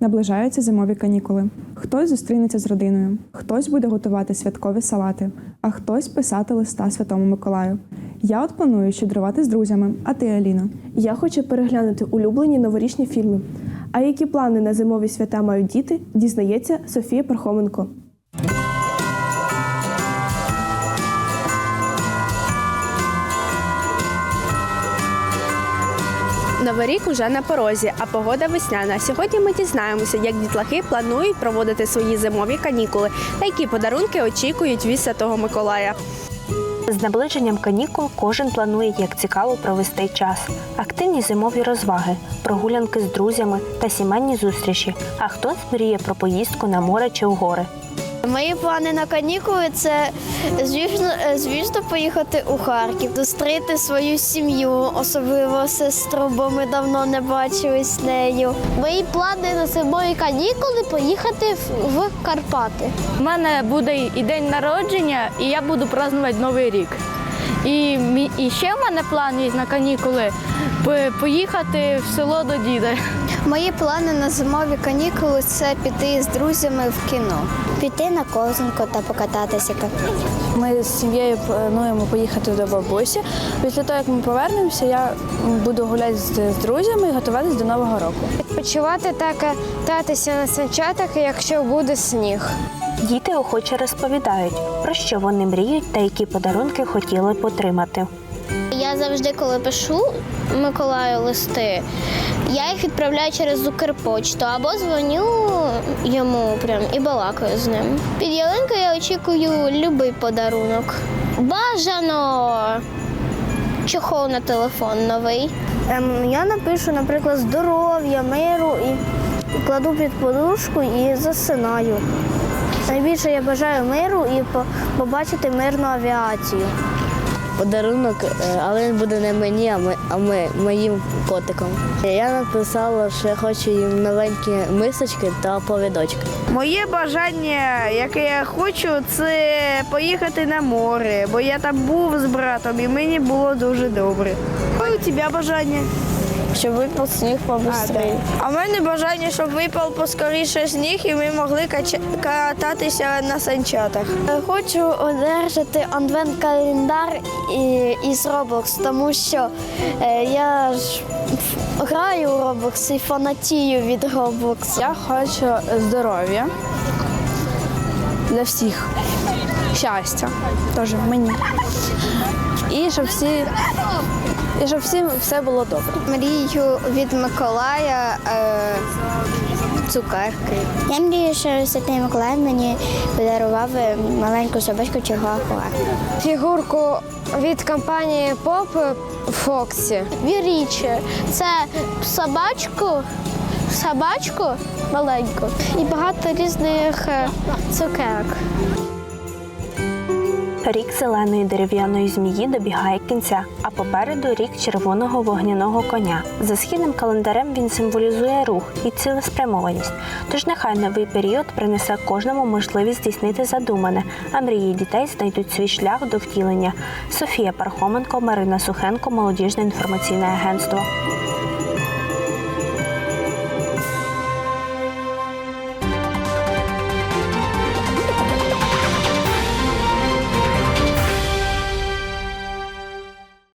Наближаються зимові канікули. Хтось зустрінеться з родиною, хтось буде готувати святкові салати, а хтось писати листа Святому Миколаю. Я от планую щедрувати з друзями, а ти, Аліна. Я хочу переглянути улюблені новорічні фільми. А які плани на зимові свята мають діти, дізнається Софія Пархоменко. Новий рік уже на порозі, а погода весняна. Сьогодні ми дізнаємося, як дітлахи планують проводити свої зимові канікули та які подарунки очікують від Святого Миколая. З наближенням канікул кожен планує, як цікаво провести час. Активні зимові розваги, прогулянки з друзями та сімейні зустрічі. А хтось мріє про поїздку на море чи в гори. Мої плани на канікули це звісно, е, звісно поїхати у Харків, зустріти свою сім'ю, особливо сестру, бо ми давно не бачились з нею. Мої плани на зимові канікули поїхати в, Карпати. У мене буде і день народження, і я буду празднувати Новий рік. І, і ще в мене план є на канікули поїхати в село до діда. Мої плани на зимові канікули це піти з друзями в кіно. Піти на ковзанку та покататися. Ми з сім'єю плануємо поїхати до бабусі. Після того, як ми повернемося, я буду гуляти з, друзями і готуватись до Нового року. Відпочивати та кататися на санчатах, якщо буде сніг. Діти охоче розповідають, про що вони мріють та які подарунки хотіли б отримати. Завжди, коли пишу Миколаю листи, я їх відправляю через Укрпочту або дзвоню йому прям і балакаю з ним. Під ялинкою я очікую будь-який подарунок. Бажано чохол на телефон новий. Ем, я напишу, наприклад, здоров'я, миру і кладу під подушку і засинаю. Найбільше я бажаю миру і побачити мирну авіацію. Подарунок, е, але він буде не мені, а, ми, а ми, моїм котикам. Я написала, що я хочу їм новенькі мисочки та повідочки. Моє бажання, яке я хочу, це поїхати на море, бо я там був з братом і мені було дуже добре. А у тебе бажання? Щоб випав сніг побыстрее. А в мене бажання, щоб випав поскоріше сніг і ми могли кататися на санчатах. Хочу одержати адвент-календар і- із Roblox, тому що е, я ж граю у Roblox і фанатію від Roblox. Я хочу здоров'я для всіх, щастя теж мені. І щоб всі, і щоб всім все було добре. Мрію від Миколая е, цукерки. Я мрію, що Святий Миколай мені подарував маленьку собачку Чихуахуа. фігурку від компанії Поп Фоксі. Віріче, це собачку, собачку маленьку і багато різних е, цукерок. Рік зеленої дерев'яної змії добігає кінця, а попереду рік червоного вогняного коня. За східним календарем він символізує рух і цілеспрямованість. Тож нехай новий період принесе кожному можливість здійснити задумане, а мрії дітей знайдуть свій шлях до втілення. Софія Пархоменко, Марина Сухенко, Молодіжне інформаційне агентство.